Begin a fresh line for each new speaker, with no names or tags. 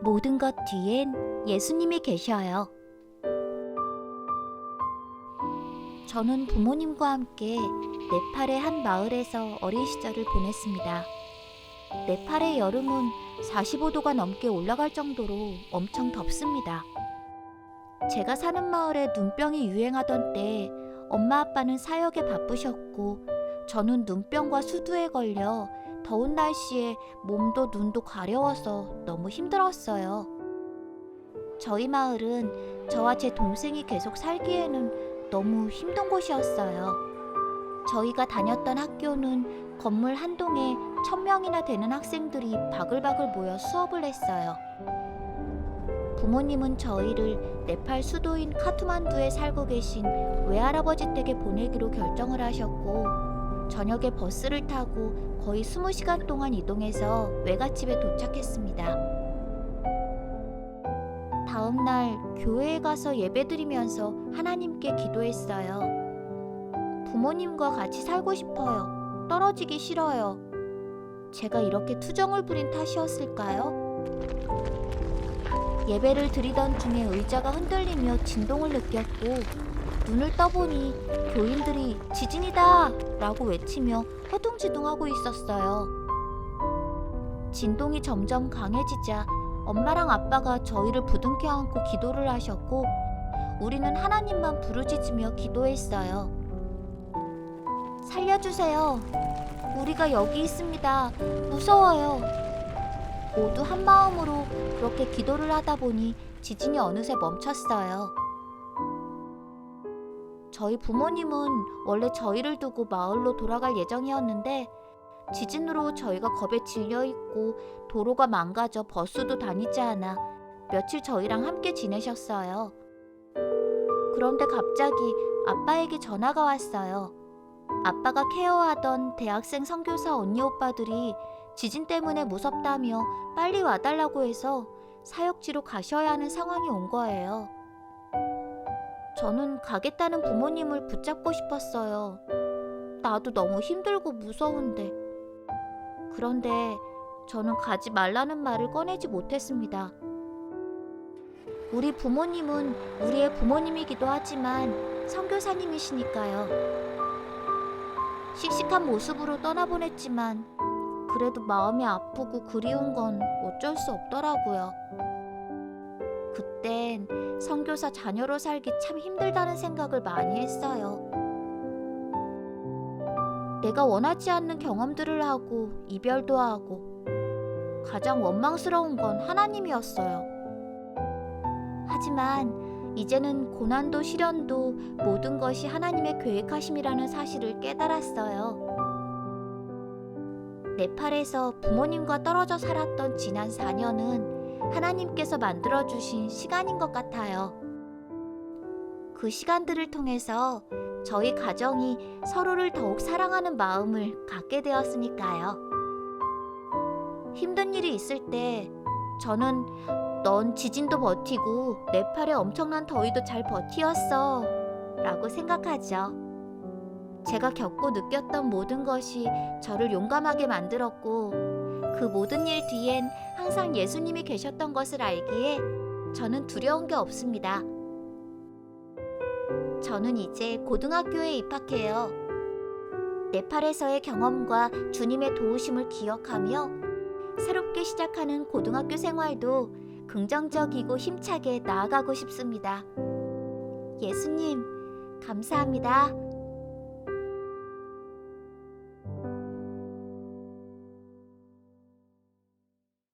모든 것 뒤엔 예수님이 계셔요. 저는 부모님과 함께 네팔의 한 마을에서 어린 시절을 보냈습니다. 네팔의 여름은 45도가 넘게 올라갈 정도로 엄청 덥습니다. 제가 사는 마을에 눈병이 유행하던 때 엄마 아빠는 사역에 바쁘셨고 저는 눈병과 수두에 걸려 더운 날씨에 몸도 눈도 가려워서 너무 힘들었어요. 저희 마을은 저와 제 동생이 계속 살기에는 너무 힘든 곳이었어요. 저희가 다녔던 학교는 건물 한 동에 천 명이나 되는 학생들이 바글바글 모여 수업을 했어요. 부모님은 저희를 네팔 수도인 카투만두에 살고 계신 외할아버지 댁에 보내기로 결정을 하셨고 저녁에 버스를 타고 거의 20시간 동안 이동해서 외갓집에 도착했습니다. 다음 날 교회에 가서 예배드리면서 하나님께 기도했어요. 부모님과 같이 살고 싶어요. 떨어지기 싫어요. 제가 이렇게 투정을 부린 탓이었을까요? 예배를 드리던 중에 의자가 흔들리며 진동을 느꼈고 눈을 떠보니 교인들이 지진이다! 라고 외치며 허둥지둥하고 있었어요. 진동이 점점 강해지자 엄마랑 아빠가 저희를 부둥켜 안고 기도를 하셨고 우리는 하나님만 부르짖으며 기도했어요. 살려주세요. 우리가 여기 있습니다. 무서워요. 모두 한 마음으로 그렇게 기도를 하다 보니 지진이 어느새 멈췄어요. 저희 부모님은 원래 저희를 두고 마을로 돌아갈 예정이었는데 지진으로 저희가 겁에 질려 있고 도로가 망가져 버스도 다니지 않아 며칠 저희랑 함께 지내셨어요. 그런데 갑자기 아빠에게 전화가 왔어요. 아빠가 케어하던 대학생 선교사 언니 오빠들이 지진 때문에 무섭다며 빨리 와달라고 해서 사역지로 가셔야 하는 상황이 온 거예요. 저는 가겠다는 부모님을 붙잡고 싶었어요. 나도 너무 힘들고 무서운데. 그런데 저는 가지 말라는 말을 꺼내지 못했습니다. 우리 부모님은 우리의 부모님이기도 하지만 선교사님이시니까요. 씩씩한 모습으로 떠나보냈지만 그래도 마음이 아프고 그리운 건 어쩔 수 없더라고요. 그땐 선교사 자녀로 살기 참 힘들다는 생각을 많이 했어요. 내가 원하지 않는 경험들을 하고 이별도 하고 가장 원망스러운 건 하나님이었어요. 하지만 이제는 고난도 시련도 모든 것이 하나님의 계획하심이라는 사실을 깨달았어요. 네팔에서 부모님과 떨어져 살았던 지난 4년은 하나님께서 만들어 주신 시간인 것 같아요. 그 시간들을 통해서 저희 가정이 서로를 더욱 사랑하는 마음을 갖게 되었으니까요. 힘든 일이 있을 때 저는 넌 지진도 버티고 네팔의 엄청난 더위도 잘 버티었어 라고 생각하죠. 제가 겪고 느꼈던 모든 것이 저를 용감하게 만들었고 그 모든 일 뒤엔 항상 예수님이 계셨던 것을 알기에 저는 두려운 게 없습니다. 저는 이제 고등학교에 입학해요. 네팔에서의 경험과 주님의 도우심을 기억하며 새롭게 시작하는 고등학교 생활도 긍정적이고 힘차게 나아가고 싶습니다. 예수님, 감사합니다.